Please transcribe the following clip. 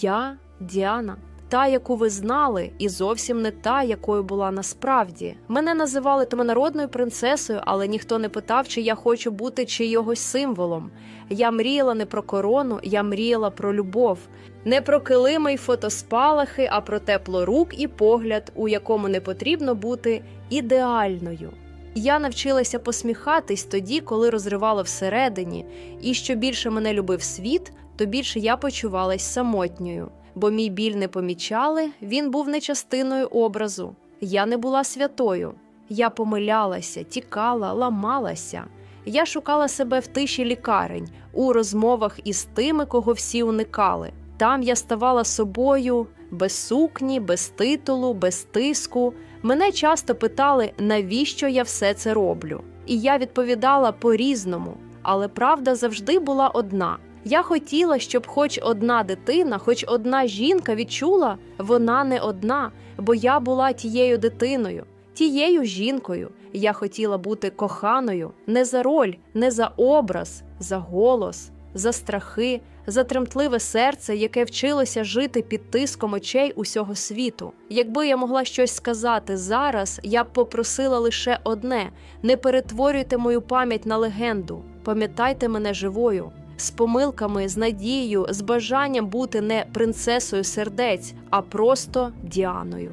Я Діана. Та, яку ви знали, і зовсім не та, якою була насправді. Мене називали томонародною принцесою, але ніхто не питав, чи я хочу бути чийогось символом. Я мріяла не про корону, я мріяла про любов, не про килими й фотоспалахи, а про тепло рук і погляд, у якому не потрібно бути ідеальною. Я навчилася посміхатись тоді, коли розривало всередині, і що більше мене любив світ, то більше я почувалась самотньою, бо мій біль не помічали, він був не частиною образу. Я не була святою. Я помилялася, тікала, ламалася. Я шукала себе в тиші лікарень, у розмовах із тими, кого всі уникали. Там я ставала собою без сукні, без титулу, без тиску. Мене часто питали, навіщо я все це роблю. І я відповідала по-різному, але правда завжди була одна. Я хотіла, щоб хоч одна дитина, хоч одна жінка відчула, вона не одна, бо я була тією дитиною, тією жінкою. Я хотіла бути коханою не за роль, не за образ, за голос, за страхи, за тремтливе серце, яке вчилося жити під тиском очей усього світу. Якби я могла щось сказати зараз, я б попросила лише одне: не перетворюйте мою пам'ять на легенду, пам'ятайте мене живою. З помилками, з надією, з бажанням бути не принцесою сердець, а просто Діаною.